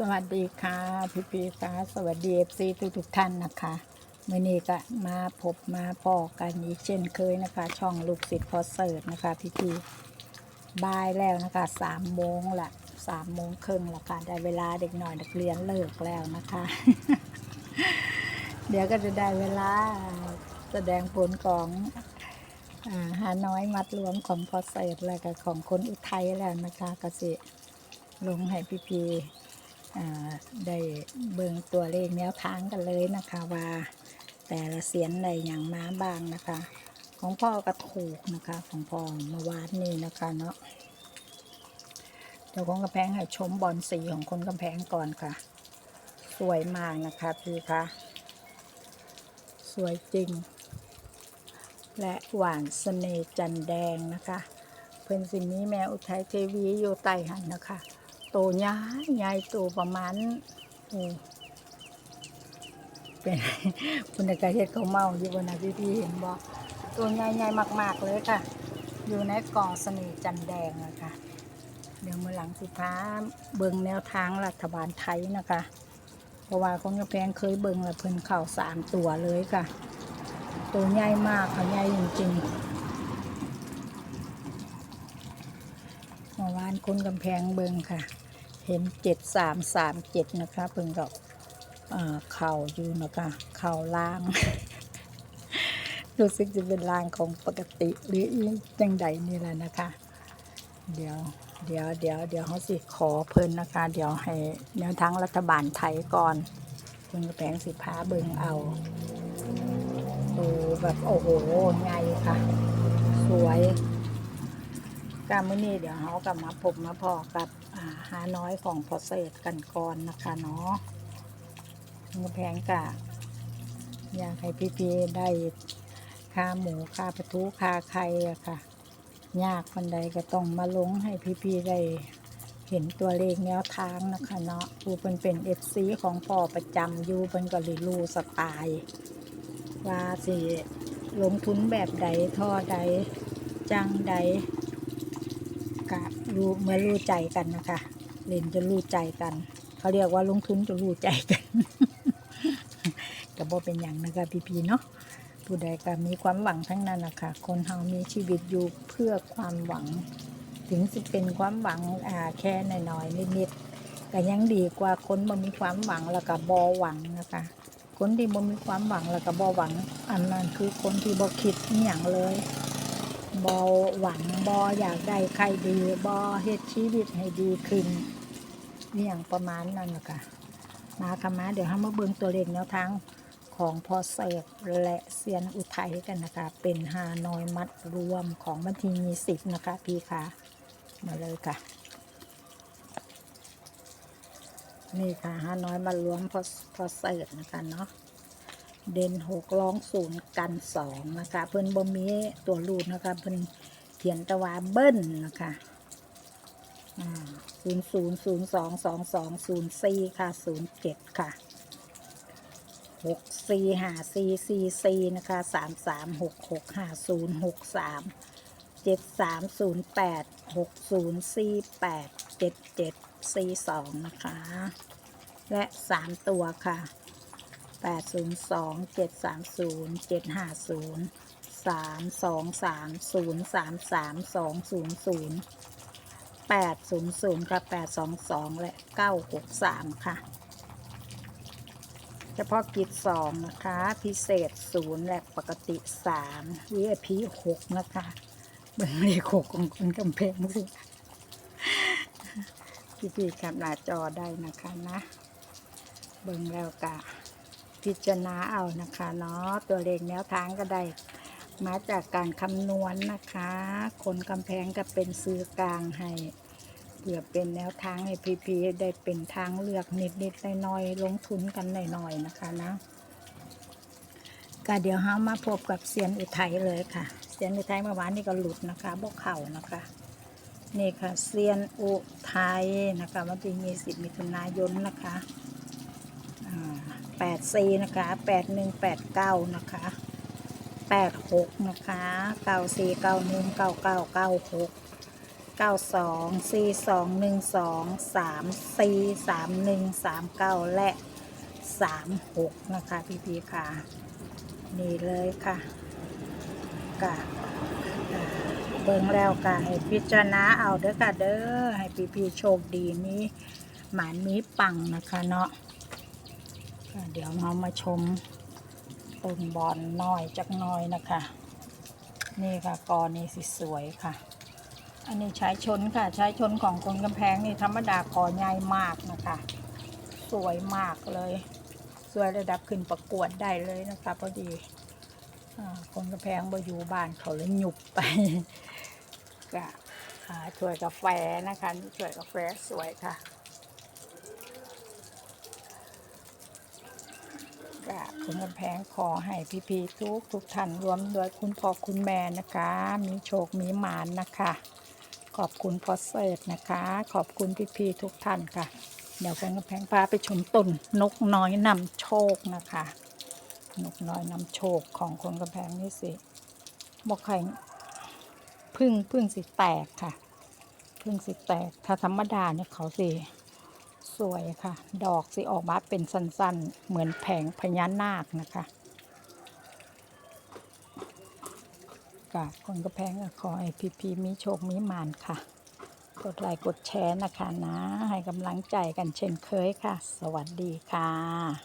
สวัสดีค่ะพี่พีค่ะสวัสดีเอฟซีทุกทุกท่านนะคะมื่อนี้ก็มาพบมาพอกันอีกเช่นเคยนะคะ ช่องลูกศิษย์พอเสิร์ตนะคะ พี่พีบ่ายแล้วนะคะสามโมงละสามโมงครึ่งละค่ะได้เวลาเด็กหน่อยนักเรียนเลิกแล้วนะคะ เดี๋ยวก็จะได้เวลาแสดงผลของอาหาน้อยมัดรวมของพอเสิร์ตแล้วก็ของคนอุทัยแล้วนะคะก็สิลงให้พี่พี ได้เบิงตัวเลขแนวทางกันเลยนะคะว่าแต่ละเสียนใดอย่างมาบางนะคะ ของพ่อก็ถูกนะคะ ของพ่อเมื่อวานนี้นะคะเนาะเดี๋ยวของกำแพงให้ชมบอลสีของคนกำแพงก่อนค่ะ สวยมากนะคะพี่คะสวยจริง และหวานเสน่จันแดงนะคะ เพื่อนสินี้แมวอุทัยเทวีอยู่ใต้หันนะคะ โตใหญ่ใหญ่โตประมาณโอ้เป็นคุณกระเฮ็ดเขาเมาอยู่บนนะพี่พี่เห็นบอกตัวใหญ่ใหญ่มาก ๆเลยค่ะ อยู่ในกองเสน่ห์จันแดงนะคะเดี๋ยวมือหลังสุดท้ายเบิงแนวทางรัฐบาลไทยนะคะเพราะว่าคนกระแพงเคยเบิงล้วเพิ่นเข่าสามตัวเลยค่ะ ตัวใหญ่มากค่ะใหญ่จริงๆเมื่อวานคนกำแพงเบิงค่ะ เห็นเจ็ดสามสามเจ็ดนะคะเพิ่งกับเข่าอยู่นะคะเข่าล่าง รู้สึกจะเป็นล่างของปกติหรืออีจังใดนี่แหละนะคะ เดี๋ยวเดี๋ยวเดี๋ยวเดี๋ยวเขาสิขอเพิ่นนะคะ เดี๋ยวให้แนวทางรัฐบาลไทยก่อนเพิ่นกระแพงสิพาเบิงเอาโอ้แบบโอ้โหไงค่ะ สวยการมื้อนี้เดี๋ยวเขากลับมาพบมาพอกับ หาน้อยของพอเศษกันก่อนนะคะเนาะกระแพงกะอยากให้พี่ๆได้ค่าหมูค่าปลาทูค่าไข่อะค่ะ ยากคนใดก็ต้องมาลงให้พี่ๆได้เห็นตัวเลขแนวทางนะคะเนาะผู้เป็นเป็นเอฟซีของพ่อประจำอยู่เป็นก็เลยรู้สไตล์ว่าสิลงทุนแบบใดท่อใดจังใด รู้เมื่อรู้ใจกันนะคะเล่นจะรู้ใจกัน เขาเรียกว่าลงทุนจะรู้ใจกันก็บ่เป็นอย่างนะคะพี่ๆเนาะผู้ใดก็มีความหวังทั้งนั้นนะคะคนเฮามีชีวิตอยู่เพื่อความหวัง ถึงจะเป็นความหวังอ่าแค่น้อยๆนิดๆก็ยังดีกว่าคนบ่มีความหวังแล้วก็บ่หวังนะคะ คนที่บ่มีความหวังแล้วก็บ่หวัง อันนั้นคือคนที่บ่คิดอหย่างเลย บ่หวังบ่อยากได้ใครดีบ่เฮ็ดชีวิตให้ดีขึ้นอย่างประมาณนั้นนะคะมาค่ะมาเดี๋ยวเรามาเบิ่งตัวเลขแนวทางของพอเสกและเซียนอุทัยกันนะคะ เป็นฮานอยมัดรวมของบันทีมีสิบนะคะ พี่คะมาเลยค่ะ นี่ค่ะฮานอยมารวมพอพอเสิร์ตนะคะเนาะ เด่นหกร้องศูนย์กันสองนะคะ เพิ่นบ่มีตัวรูดนะคะ เพิ่นเขียนตะวาเบิ้ลนะคะศูนย์ศูนย์ศูนย์สองสองสองศูนย์สี่ค่ะศูนย์เจ็ดค่ะหกสี่ห้าสี่สี่สี่นะคะสามสามหกหกห้าศูนย์หกสามเจ็ดสามศูนย์แปดหกศูนย์สี่แปดเจ็ดเจ็ดสี่สองนะคะ และสามตัวค่ะ แปดศูนย์สองเจ็ดสามศูนย์เจ็ดห้าศูนย์สามสองสามศูนย์สามสามสองศูนย์ศูนย์แปดศูนย์ศูนย์ค่ะแปดสองสองและเก้าหกสามค่ะ เฉพาะกิจสองนะคะ พิเศษศูนย์และปกติสาม VIP หกนะคะเบิ่งเลขหกของคนกำแพงสิพี่ๆแคปหน้าจอได้นะคะนะ เบิ่งแล้วกะ พิจารณาเอานะคะเนาะตัวเลขแนวทางก็ได้ มาจากการคำนวณนะคะ คนกำแพงก็เป็นซื้อกลางให้เพื่อเป็นแนวทางให้พี่ๆได้เป็นทางเลือกนิดๆน้อยๆลงทุนกันหน่อยๆนะคะนะก็เดี๋ยวเฮามาพบกับเซียนอุทัยเลยค่ะเซียนอุทัยเมื่อวานนี่ก็หลุดนะคะบกเข่านะคะนี่ค่ะเซียนอุทัยนะคะวันที่ยี่สิบมิถุนายนนะคะ แปดสี่นะคะแปดหนึ่งแปดเก้านะคะแปดหกนะคะเก้าสี่เก้าหนึ่งเก้าเก้าเก้าหกเก้าสองสี่สองหนึ่งสองสามสี่สามหนึ่งสามเก้าและสามหกนะคะพี่พีค่ะนี่เลยค่ะกะอ่าเบิ่งแล้วกะให้พิจารณาเอาเด้อค่ะเด้อให้พี่พีโชคดีมีหมานมีปังนะคะเนาะ เดี๋ยวเรามาชมต้นบอลน้อยจักน้อยนะคะ นี่ค่ะกอนี่สิสวยค่ะ อันนี้ใช้ชนค่ะ ใช้ชนของคนกำแพงนี่ธรรมดากอใหญ่มากนะคะ สวยมากเลย สวยระดับขึ้นประกวดได้เลยนะคะพอดีอคนกำแพงมาอยู่บ้านเขาเลยหยุบไปก็อ่าถ้วยกาแฟนะคะนี่ถ้วยกาแฟสวยค่ะ ก็คนกำแพงขอให้พี่ๆทุกทุกท่านรวมด้วยคุณพ่อคุณแม่นะคะ มีโชคมีหมานนะคะ ขอบคุณพอเสิร์ตนะคะ ขอบคุณพี่ๆทุกท่านค่ะ เดี๋ยวคนกำแพงพาไปชมต้นนกน้อยนำโชคนะคะ นกน้อยนำโชคของคนกำแพงนี่สิบอกใครพึ่งพึ่งสิแตกค่ะ พึ่งสิแตกถ้าธรรมดาเนี่ยเขาสิ สวยค่ะ ดอกสิออกมาเป็นสั้นๆ เหมือนแผงพญานาคนะคะกาคนกระแพงก็ขอให้พีพีมีโชคมีมานค่ะ กดไลค์กดแชร์นะคะนะ ให้กำลังใจกันเช่นเคยค่ะ สวัสดีค่ะ